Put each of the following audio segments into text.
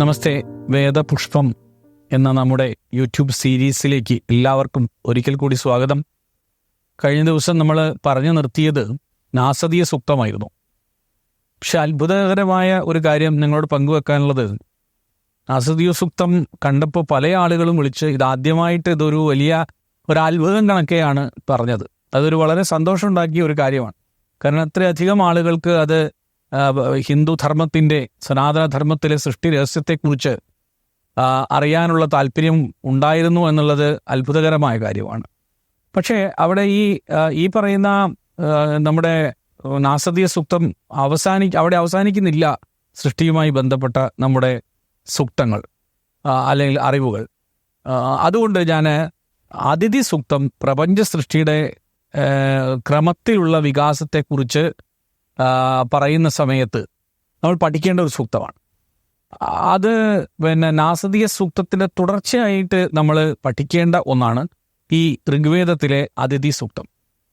നമസ്തേ വേദപുഷ്പം എന്ന നമ്മുടെ യൂട്യൂബ് സീരീസിലേക്ക് എല്ലാവർക്കും ഒരിക്കൽ കൂടി സ്വാഗതം. കഴിഞ്ഞ ദിവസം നമ്മൾ പറഞ്ഞു നിർത്തിയത് നാസതീയ സൂക്തമായിരുന്നു. പക്ഷെ അത്ഭുതകരമായ ഒരു കാര്യം നിങ്ങളോട് പങ്കുവെക്കാനുള്ളത് നാസതീയ സൂക്തം കണ്ടപ്പോൾ പല ആളുകളും വിളിച്ച് ഇതാദ്യമായിട്ട് ഇതൊരു വലിയ ഒരു അത്ഭുതം കണക്കെയാണ് പറഞ്ഞത്. അതൊരു വളരെ സന്തോഷമുണ്ടാക്കിയ ഒരു കാര്യമാണ്. കാരണം അത്രയധികം ആളുകൾക്ക് അത് ഹിന്ദു ധർമ്മത്തിന്റെ സനാതനധർമ്മത്തിലെ സൃഷ്ടി രഹസ്യത്തെക്കുറിച്ച് അറിയാനുള്ള താല്പര്യം ഉണ്ടായിരുന്നു എന്നുള്ളത് അത്ഭുതകരമായ കാര്യമാണ്. പക്ഷേ അവിടെ ഈ ഈ പറയുന്ന നമ്മുടെ നാസദീയ സൂക്തം അവസാനി അവിടെ അവസാനിക്കുന്നില്ല സൃഷ്ടിയുമായി ബന്ധപ്പെട്ട നമ്മുടെ സൂക്തങ്ങൾ അല്ലെങ്കിൽ അറിവുകൾ. അതുകൊണ്ട് ഞാൻ അതിഥി സൂക്തം പ്രപഞ്ച സൃഷ്ടിയുടെ ക്രമത്തിലുള്ള വികാസത്തെക്കുറിച്ച് പറയുന്ന സമയത്ത് നമ്മൾ പഠിക്കേണ്ട ഒരു സൂക്തമാണ്. അത് പിന്നെ നാസതീയ സൂക്തത്തിന്റെ തുടർച്ചയായിട്ട് നമ്മൾ പഠിക്കേണ്ട ഒന്നാണ് ഈ ഋഗ്വേദത്തിലെ അതിഥി സൂക്തം.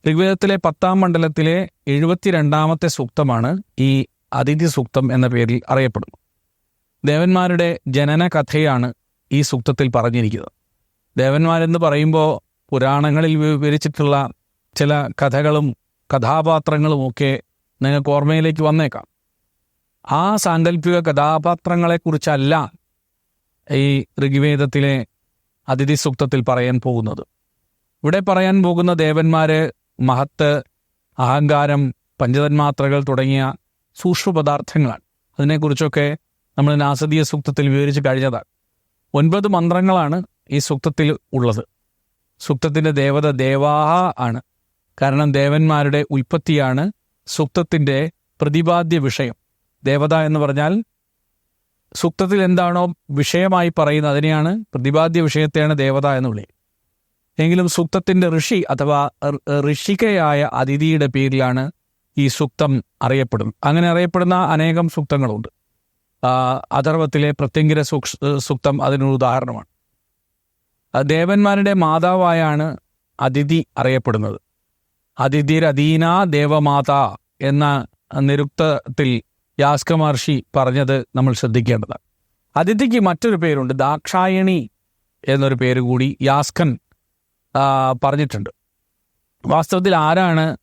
ഋഗ്വേദത്തിലെ പത്താം മണ്ഡലത്തിലെ എഴുപത്തിരണ്ടാമത്തെ സൂക്തമാണ് ഈ അതിഥി സൂക്തം എന്ന പേരിൽ അറിയപ്പെടുന്നത്. ദേവന്മാരുടെ ജനന കഥയാണ് ഈ സൂക്തത്തിൽ പറഞ്ഞിരിക്കുന്നത്. ദേവന്മാരെന്ന് പറയുമ്പോൾ പുരാണങ്ങളിൽ വിവരിച്ചിട്ടുള്ള ചില കഥകളും കഥാപാത്രങ്ങളും ഒക്കെ നിങ്ങൾക്ക് ഓർമ്മയിലേക്ക് വന്നേക്കാം. ആ സാങ്കല്പിക കഥാപാത്രങ്ങളെക്കുറിച്ചല്ല ഈ ഋഗ്വേദത്തിലെ അതിഥി സൂക്തത്തിൽ പറയാൻ പോകുന്നത്. ഇവിടെ പറയാൻ പോകുന്ന ദേവന്മാര് മഹത്ത് അഹങ്കാരം പഞ്ചതന്മാത്രകൾ തുടങ്ങിയ സൂക്ഷ്മ പദാർത്ഥങ്ങളാണ്. അതിനെക്കുറിച്ചൊക്കെ നമ്മൾ നാസതീയ സൂക്തത്തിൽ വിവരിച്ച് കഴിഞ്ഞതാണ്. ഒൻപത് മന്ത്രങ്ങളാണ് ഈ സൂക്തത്തിൽ ഉള്ളത്. സൂക്തത്തിന്റെ ദേവത ദേവാഹ ആണ്. കാരണം ദേവന്മാരുടെ ഉൽപ്പത്തിയാണ് സൂക്തത്തിന്റെ പ്രതിപാദ്യ വിഷയം. ദേവത എന്ന് പറഞ്ഞാൽ സൂക്തത്തിൽ എന്താണോ വിഷയമായി പറയുന്നത് അതിനെയാണ് പ്രതിപാദ്യ വിഷയത്തെയാണ് ദേവത എന്ന് വിളിക്കുക എങ്കിലും സൂക്തത്തിന്റെ ഋഷി അഥവാ ഋഷികയായ അതിഥിയുടെ പേരിലാണ് ഈ സൂക്തം അറിയപ്പെടുന്നത്. അങ്ങനെ അറിയപ്പെടുന്ന അനേകം സൂക്തങ്ങളുണ്ട്. അഥർവത്തിലെ പ്രത്യങ്കര സൂക്ഷ- സൂക്തം അതിനൊരു ഉദാഹരണമാണ്. ദേവന്മാരുടെ മാതാവായാണ് അതിഥി അറിയപ്പെടുന്നത്. അതിഥിരധീന ദേവമാത എന്ന നിരുക്തത്തിൽ യാസ്ക മഹർഷി പറഞ്ഞത് നമ്മൾ ശ്രദ്ധിക്കേണ്ടതാണ്. അതിഥിക്ക് മറ്റൊരു പേരുണ്ട് ദാക്ഷായണി എന്നൊരു പേര് കൂടി യാസ്കൻ പറഞ്ഞിട്ടുണ്ട്. വാസ്തവത്തിൽ ആരാണ്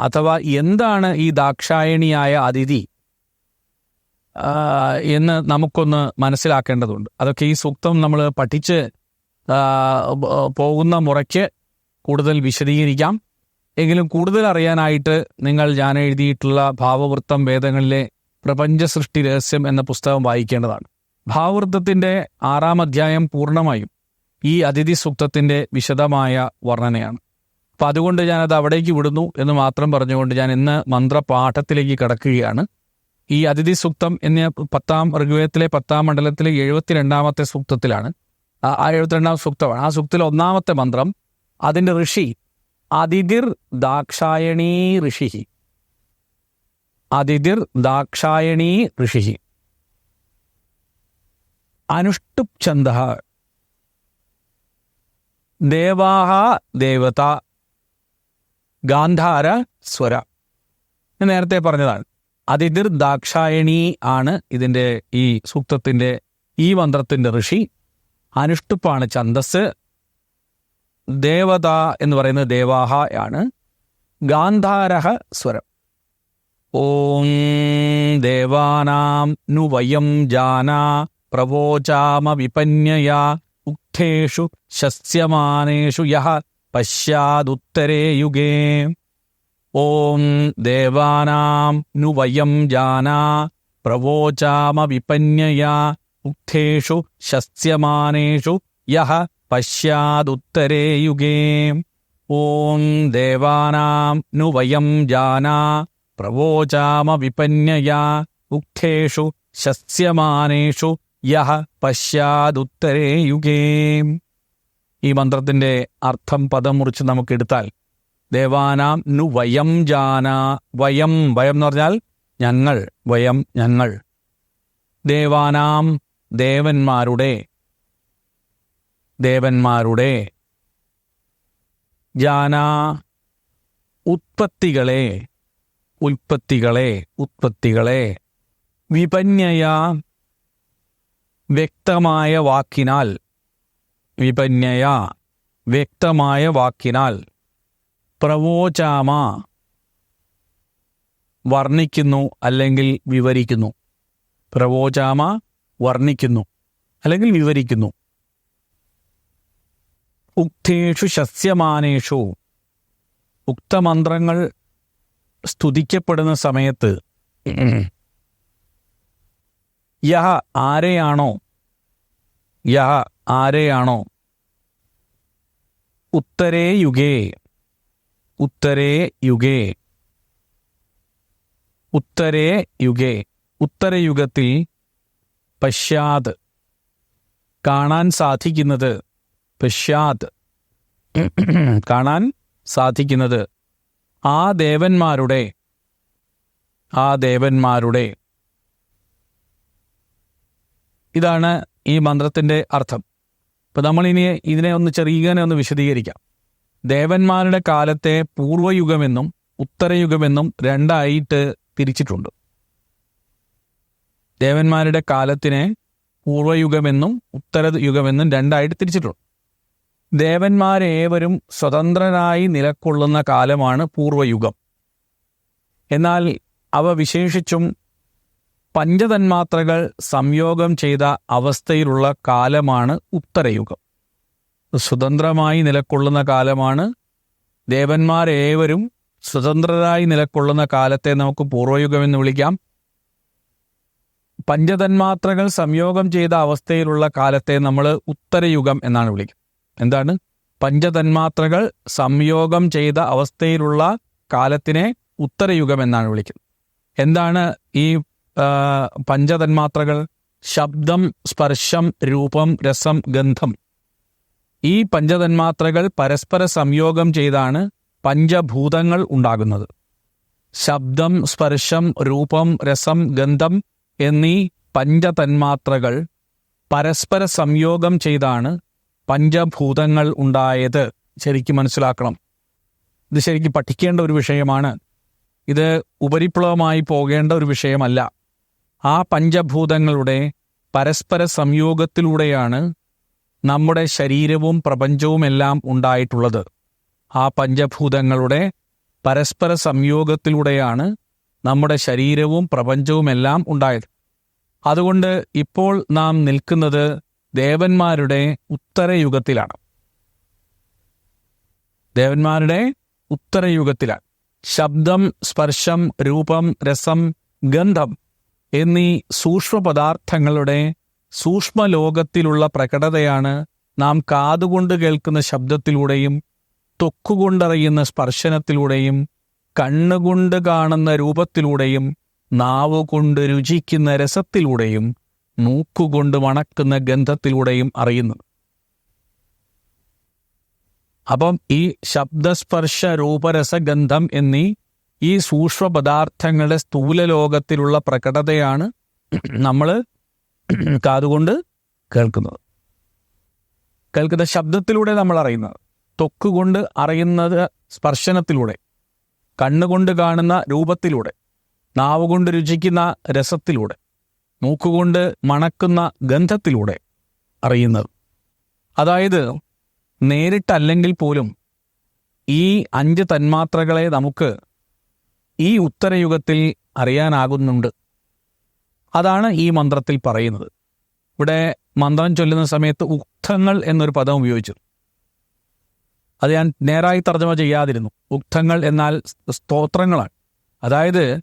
അഥവാ എന്താണ് ഈ ദാക്ഷായണിയായ അതിഥി എന്ന് നമുക്കൊന്ന് മനസ്സിലാക്കേണ്ടതുണ്ട്. അതൊക്കെ ഈ സൂക്തം നമ്മൾ പഠിച്ച് പോകുന്ന മുറയ്ക്ക് കൂടുതൽ വിശദീകരിക്കാം. എങ്കിലും കൂടുതൽ അറിയാനായിട്ട് നിങ്ങൾ ഞാൻ എഴുതിയിട്ടുള്ള ഭാവവൃത്തം വേദങ്ങളിലെ പ്രപഞ്ച സൃഷ്ടി രഹസ്യം എന്ന പുസ്തകം വായിക്കേണ്ടതാണ്. ഭാവവൃത്തത്തിന്റെ ആറാം അധ്യായം പൂർണമായും ഈ അതിഥി സൂക്തത്തിന്റെ വിശദമായ വർണനയാണ്. അപ്പം അതുകൊണ്ട് ഞാനത് അവിടേക്ക് വിടുന്നു എന്ന് മാത്രം പറഞ്ഞുകൊണ്ട് ഞാൻ ഇന്ന് മന്ത്രപാഠത്തിലേക്ക് കടക്കുകയാണ്. ഈ അതിഥി സൂക്തം എന്ന പത്താം ഋഗ്വേദത്തിലെ പത്താം മണ്ഡലത്തിലെ എഴുപത്തിരണ്ടാമത്തെ സൂക്തത്തിലാണ്. ആ എഴുപത്തിരണ്ടാം സൂക്തമാണ്. ആ സൂക്തത്തിലെ ഒന്നാമത്തെ മന്ത്രം അതിന്റെ ഋഷി അതിഥിർ ദാക്ഷായണീ ഋഷി അതിഥിർ ദാക്ഷായണീ ഋഷി അനുഷ്ടുപ് ഛന്ദ ദേവാഹ ദേവത. ഗാന്ധാര സ്വര. നേരത്തെ പറഞ്ഞതാണ്. അതിഥിർ ദാക്ഷായണി ആണ് ഇതിന്റെ ഈ സൂക്തത്തിന്റെ ഈ മന്ത്രത്തിന്റെ ഋഷി. അനുഷ്ടുപ്പാണ് ഛന്ദസ്. ദേവത എന്ന് പറയുന്നത് ദേവാഹ ആണ്. ഗാന്ധാരഹ സ്വരം. ഓം ദേവാനാം നു വയം ജാന പ്രവോചാമ വിപന്യയാ ഉക്തേഷു ശസ്യമാനേഷു യഹ പശ്യാദുത്തരേ യുഗേ. ഓം ദേവാനാം നു വയം ജാന പ്രവോചാമ വിപന്യയാ ഉക്തേഷു ശസ്യമാനേഷു യഹ പശ്യാദുത്തരേ യുഗേ ഓം ദേവാനാം നു വയം ജാന. പ്രവോചാമ വിപന്യയാ ഉക്തേഷു ശസ്യമാനേഷു യഹ പശ്യാദുത്തരേ യുഗേ ഈ മന്ത്രത്തിന്റെ അർത്ഥം പദം മുറിച്ച് നമുക്ക് എടുത്താൽ ദേവാനാം നു വയം ജാന. വയം വയം എന്ന് പറഞ്ഞാൽ ഞങ്ങൾ വയം ഞങ്ങൾ. ദേവാനാം ദേവന്മാരുടെ ദേവന്മാരുടെ ജാന ഉത്പത്തികളെ ഉൽപ്പത്തികളെ ഉത്പത്തികളെ വിപന്യയ വ്യക്തമായ വാക്കിനാൽ വിപന്യയ വ്യക്തമായ വാക്കിനാൽ പ്രവോചാമ വർണിക്കുന്നു അല്ലെങ്കിൽ വിവരിക്കുന്നു. പ്രവോചാമ വർണിക്കുന്നു അല്ലെങ്കിൽ വിവരിക്കുന്നു. ഉക്തേഷു ശസ്യമാനേഷു. ഉക്തമന്ത്രങ്ങൾ സ്തുതിക്കപ്പെടുന്ന സമയത്ത് യഹ ആരെയാണോ? യഹ ആരെയാണോ? ഉത്തരേ യുഗേ. ഉത്തരേ യുഗേ. ഉത്തരേ യുഗേ. ഉത്തരയുഗത്തിൽ പശ്ചാത്. കാണാൻ സാധിക്കുന്നത് പശ്ചാത് കാണാൻ സാധിക്കുന്നത് ആ ദേവന്മാരുടെ ആ ദേവന്മാരുടെ. ഇതാണ് ഈ മന്ത്രത്തിന്റെ അർത്ഥം. നമ്മൾ നമ്മളിനി ഇതിനെ ഒന്ന് ചെറിയനെ ഒന്ന് വിശദീകരിക്കാം. ദേവന്മാരുടെ കാലത്തെ പൂർവയുഗമെന്നും ഉത്തരയുഗമെന്നും രണ്ടായിട്ട് തിരിച്ചിട്ടുണ്ട്. ദേവന്മാരുടെ കാലത്തിനെ പൂർവയുഗമെന്നും ഉത്തരയുഗമെന്നും രണ്ടായിട്ട് തിരിച്ചിട്ടുണ്ട്. ദേവന്മാരേവരും സ്വതന്ത്രനായി നിലക്കൊള്ളുന്ന കാലമാണ് പൂർവയുഗം എന്നാൽ അവ വിശേഷിച്ചും പഞ്ചതന്മാത്രകൾ സംയോഗം ചെയ്ത അവസ്ഥയിലുള്ള കാലമാണ് ഉത്തരയുഗം. സ്വതന്ത്രമായി നിലക്കൊള്ളുന്ന കാലമാണ് ദേവന്മാരേവരും സ്വതന്ത്രരായി നിലക്കൊള്ളുന്ന കാലത്തെ നമുക്ക് പൂർവയുഗം എന്ന് വിളിക്കാം. പഞ്ചതന്മാത്രകൾ സംയോഗം ചെയ്ത അവസ്ഥയിലുള്ള കാലത്തെ നമ്മൾ ഉത്തരയുഗം എന്നാണ് വിളിക്കുന്നത്. എന്താണ്? പഞ്ചതന്മാത്രകൾ സംയോഗം ചെയ്ത അവസ്ഥയിലുള്ള കാലത്തിനെ ഉത്തരയുഗം എന്നാണ് വിളിക്കുന്നത്. എന്താണ് ഈ പഞ്ചതന്മാത്രകൾ? ശബ്ദം സ്പർശം രൂപം രസം ഗന്ധം. ഈ പഞ്ചതന്മാത്രകൾ പരസ്പര സംയോഗം ചെയ്താണ് പഞ്ചഭൂതങ്ങൾ ഉണ്ടാകുന്നത്. ശബ്ദം സ്പർശം രൂപം രസം ഗന്ധം എന്നീ പഞ്ചതന്മാത്രകൾ പരസ്പര സംയോഗം ചെയ്താണ് പഞ്ചഭൂതങ്ങൾ ഉണ്ടായത് ശരിക്കും മനസ്സിലാക്കണം. ഇത് ശരിക്കും പഠിക്കേണ്ട ഒരു വിഷയമാണ്. ഇത് ഉപരിപ്ലവമായി പോകേണ്ട ഒരു വിഷയമല്ല. ആ പഞ്ചഭൂതങ്ങളുടെ പരസ്പര സംയോഗത്തിലൂടെയാണ് നമ്മുടെ ശരീരവും പ്രപഞ്ചവും എല്ലാം ഉണ്ടായിട്ടുള്ളത്. ആ പഞ്ചഭൂതങ്ങളുടെ പരസ്പര സംയോഗത്തിലൂടെയാണ് നമ്മുടെ ശരീരവും പ്രപഞ്ചവുമെല്ലാം ഉണ്ടായത്. അതുകൊണ്ട് ഇപ്പോൾ നാം നിൽക്കുന്നത് ദേവന്മാരുടെ ഉത്തരയുഗത്തിലാണ്. ദേവന്മാരുടെ ഉത്തരയുഗത്തിലാണ്. ശബ്ദം സ്പർശം രൂപം രസം ഗന്ധം എന്നീ സൂക്ഷ്മ പദാർത്ഥങ്ങളുടെ സൂക്ഷ്മലോകത്തിലുള്ള പ്രകടതയാണ് നാം കാതുകൊണ്ട് കേൾക്കുന്ന ശബ്ദത്തിലൂടെയും തൊക്കുകൊണ്ടറിയുന്ന സ്പർശനത്തിലൂടെയും കണ്ണുകൊണ്ട് കാണുന്ന രൂപത്തിലൂടെയും നാവുകൊണ്ട് രുചിക്കുന്ന രസത്തിലൂടെയും മൂക്കുകൊണ്ട് മണക്കുന്ന ഗന്ധത്തിലൂടെയും അറിയുന്നു. അപ്പം ഈ ശബ്ദസ്പർശ രൂപരസഗന്ധം എന്നീ ഈ സൂക്ഷ്മ പദാർത്ഥങ്ങളുടെ സ്ഥൂല ലോകത്തിലുള്ള പ്രകടതയാണ് നമ്മൾ കാതുകൊണ്ട് കേൾക്കുന്നത്. കേൾക്കുന്ന ശബ്ദത്തിലൂടെ നമ്മൾ അറിയുന്നത്. തൊക്കുകൊണ്ട് അറിയുന്നത് സ്പർശനത്തിലൂടെ കണ്ണുകൊണ്ട് കാണുന്ന രൂപത്തിലൂടെ നാവുകൊണ്ട് രുചിക്കുന്ന രസത്തിലൂടെ. മൂക്കുകൊണ്ട് മണക്കുന്ന ഗന്ധത്തിലൂടെ അറിയുന്നത്. അതായത് നേരിട്ടല്ലെങ്കിൽ പോലും ഈ അഞ്ച് തന്മാത്രകളെ നമുക്ക് ഈ ഉത്തരയുഗത്തിൽ അറിയാനാകുന്നുണ്ട്. അതാണ് ഈ മന്ത്രത്തിൽ പറയുന്നത്. ഇവിടെ മന്ത്രം ചൊല്ലുന്ന സമയത്ത് ഉക്തങ്ങൾ എന്നൊരു പദം ഉപയോഗിച്ചു. അത് ഞാൻ നേരായി തർജമ ചെയ്യാതിരുന്നു. ഉക്തങ്ങൾ എന്നാൽ സ്തോത്രങ്ങളാണ്. അതായത്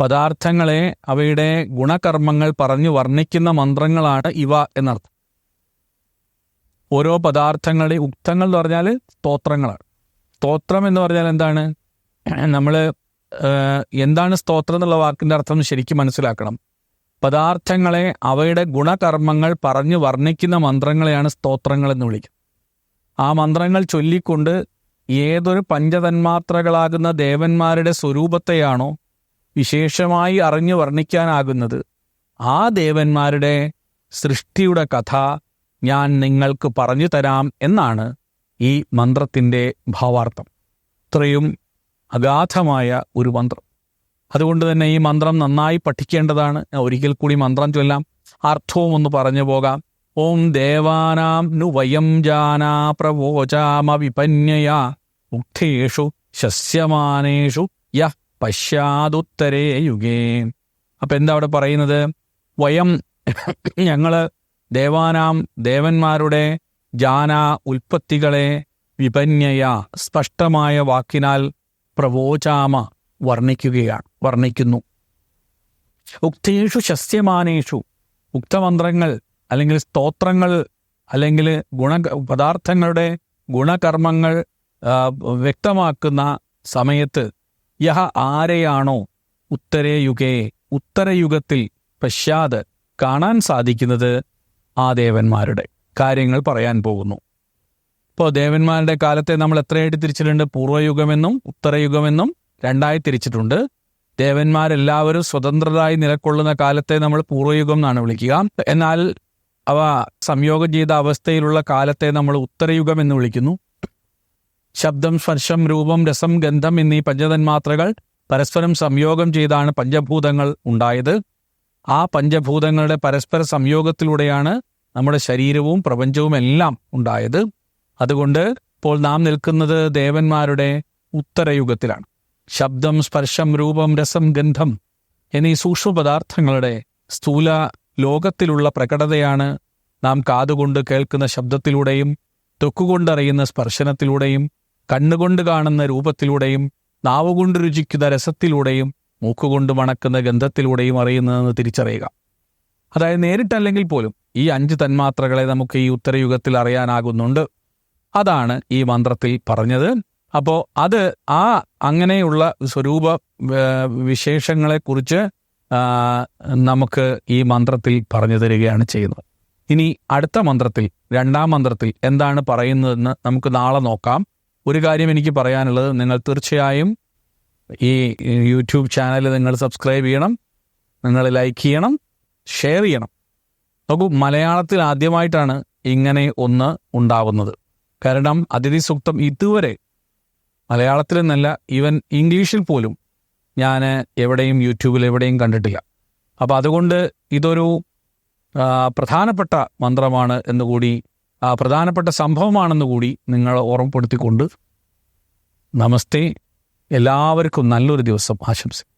പദാർത്ഥങ്ങളെ അവയുടെ ഗുണകർമ്മങ്ങൾ പറഞ്ഞു വർണിക്കുന്ന മന്ത്രങ്ങളാണ് ഇവ എന്നർത്ഥം. ഓരോ പദാർത്ഥങ്ങളുടെ ഉക്തങ്ങൾ എന്ന് പറഞ്ഞാൽ സ്തോത്രങ്ങളാണ്. സ്തോത്രം എന്ന് പറഞ്ഞാൽ എന്താണ്? നമ്മൾ എന്താണ് സ്തോത്രം എന്നുള്ള വാക്കിന്റെ അർത്ഥം ശരിക്കും മനസ്സിലാക്കണം. പദാർത്ഥങ്ങളെ അവയുടെ ഗുണകർമ്മങ്ങൾ പറഞ്ഞു വർണിക്കുന്ന മന്ത്രങ്ങളെയാണ് സ്തോത്രങ്ങൾ എന്ന് വിളിക്കുന്നത് ആ മന്ത്രങ്ങൾ ചൊല്ലിക്കൊണ്ട് ഏതൊരു പഞ്ചതന്മാത്രകളാകുന്ന ദേവന്മാരുടെ സ്വരൂപത്തെയാണോ വിശേഷമായി അറിഞ്ഞു വർണിക്കാനാകുന്നത്. ആ ദേവന്മാരുടെ സൃഷ്ടിയുടെ കഥ ഞാൻ നിങ്ങൾക്ക് പറഞ്ഞു തരാം എന്നാണ് ഈ മന്ത്രത്തിന്റെ ഭാവാർത്ഥം. ഇത്രയും അഗാധമായ ഒരു മന്ത്രം. അതുകൊണ്ട് തന്നെ ഈ മന്ത്രം നന്നായി പഠിക്കേണ്ടതാണ്. ഒരിക്കൽ കൂടി മന്ത്രം ചൊല്ലാം. അർത്ഥവും ഒന്ന് പറഞ്ഞു പോകാം. ഓം ദേവാനാം നു വയം ജാനാ പ്രവോചാമ വിപന്യയാ. ഉക്തേഷു ശസ്യമാനേഷു യഃ പശ്ചാതുത്തരേ യുഗേ. അപ്പം എന്താ അവിടെ പറയുന്നത്? വയം ഞങ്ങൾ ദേവാനാം ദേവന്മാരുടെ ജാന ഉൽപ്പത്തികളെ വിപന്യയ സ്പഷ്ടമായ വാക്കിനാൽ പ്രവോചാമ വർണിക്കുകയാണ് വർണിക്കുന്നു. ഉക്തേഷു ശസ്യമാനേഷു. ഉക്തമന്ത്രങ്ങൾ അല്ലെങ്കിൽ സ്തോത്രങ്ങൾ അല്ലെങ്കിൽ ഗുണ പദാർത്ഥങ്ങളുടെ ഗുണകർമ്മങ്ങൾ വ്യക്തമാക്കുന്ന സമയത്ത് യഹ ആരെയാണോ ഉത്തരേയുഗേ? ഉത്തരയുഗത്തിൽ പശ്ചാത് കാണാൻ സാധിക്കുന്നത് ആ ദേവന്മാരുടെ കാര്യങ്ങൾ പറയാൻ പോകുന്നു. ഇപ്പോൾ ദേവന്മാരുടെ കാലത്തെ നമ്മൾ എത്രയായിട്ട് തിരിച്ചിട്ടുണ്ട്? പൂർവയുഗമെന്നും ഉത്തരയുഗമെന്നും രണ്ടായി തിരിച്ചിട്ടുണ്ട്. ദേവന്മാരെല്ലാവരും സ്വതന്ത്രരായി നിലകൊള്ളുന്ന കാലത്തെ നമ്മൾ പൂർവയുഗം എന്നാണ് വിളിക്കുക. എന്നാൽ അവ സംയോഗം ചെയ്ത അവസ്ഥയിലുള്ള കാലത്തെ നമ്മൾ ഉത്തരയുഗം എന്ന് വിളിക്കുന്നു. ശബ്ദം സ്പർശം രൂപം രസം ഗന്ധം എന്നീ പഞ്ചതന്മാത്രകൾ പരസ്പരം സംയോഗം ചെയ്താണ് പഞ്ചഭൂതങ്ങൾ ഉണ്ടായത്. ആ പഞ്ചഭൂതങ്ങളുടെ പരസ്പര സംയോഗത്തിലൂടെയാണ് നമ്മുടെ ശരീരവും പ്രപഞ്ചവും എല്ലാം ഉണ്ടായത്. അതുകൊണ്ട് ഇപ്പോൾ നാം നിൽക്കുന്നത് ദേവന്മാരുടെ ഉത്തരയുഗത്തിലാണ്. ശബ്ദം സ്പർശം രൂപം രസം ഗന്ധം എന്നീ സൂക്ഷ്മ പദാർത്ഥങ്ങളുടെ സ്ഥൂല ലോകത്തിലുള്ള പ്രകടതയാണ് നാം കാതുകൊണ്ട് കേൾക്കുന്ന ശബ്ദത്തിലൂടെയും തൊക്കുകൊണ്ടറിയുന്ന സ്പർശനത്തിലൂടെയും കണ്ണുകൊണ്ട് കാണുന്ന രൂപത്തിലൂടെയും നാവുകൊണ്ട് രുചിക്കുന്ന രസത്തിലൂടെയും മൂക്കുകൊണ്ട് മണക്കുന്ന ഗന്ധത്തിലൂടെയും അറിയുന്നതെന്ന് തിരിച്ചറിയുക. അതായത് നേരിട്ടല്ലെങ്കിൽ പോലും ഈ അഞ്ച് തന്മാത്രകളെ നമുക്ക് ഈ ഉത്തരയുഗത്തിൽ അറിയാനാകുന്നുണ്ട്. അതാണ് ഈ മന്ത്രത്തിൽ പറഞ്ഞത്. അപ്പോൾ അത് ആ അങ്ങനെയുള്ള സ്വരൂപ വിശേഷങ്ങളെക്കുറിച്ച് നമുക്ക് ഈ മന്ത്രത്തിൽ പറഞ്ഞു തരികയാണ് ചെയ്യുന്നത്. ഇനി അടുത്ത മന്ത്രത്തിൽ രണ്ടാം മന്ത്രത്തിൽ എന്താണ് പറയുന്നതെന്ന് നമുക്ക് നാളെ നോക്കാം. ഒരു കാര്യം എനിക്ക് പറയാനുള്ളത്. നിങ്ങൾ തീർച്ചയായും ഈ യൂട്യൂബ് ചാനൽ നിങ്ങൾ സബ്സ്ക്രൈബ് ചെയ്യണം. നിങ്ങൾ ലൈക്ക് ചെയ്യണം. ഷെയർ ചെയ്യണം. നോക്കൂ മലയാളത്തിൽ ആദ്യമായിട്ടാണ് ഇങ്ങനെ ഒന്ന് ഉണ്ടാവുന്നത്. കാരണം അതിഥി സൂക്തം ഇതുവരെ മലയാളത്തിൽ നിന്നല്ല ഈവൻ ഇംഗ്ലീഷിൽ പോലും ഞാൻ എവിടെയും യൂട്യൂബിൽ എവിടെയും കണ്ടിട്ടില്ല. അപ്പോൾ അതുകൊണ്ട് ഇതൊരു പ്രധാനപ്പെട്ട മന്ത്രമാണ് എന്നുകൂടി പ്രധാനപ്പെട്ട സംഭവമാണെന്ന് കൂടി നിങ്ങൾ ഓർമ്മപ്പെടുത്തിക്കൊണ്ട് നമസ്തേ. എല്ലാവർക്കും നല്ലൊരു ദിവസം. ആശംസിക്കും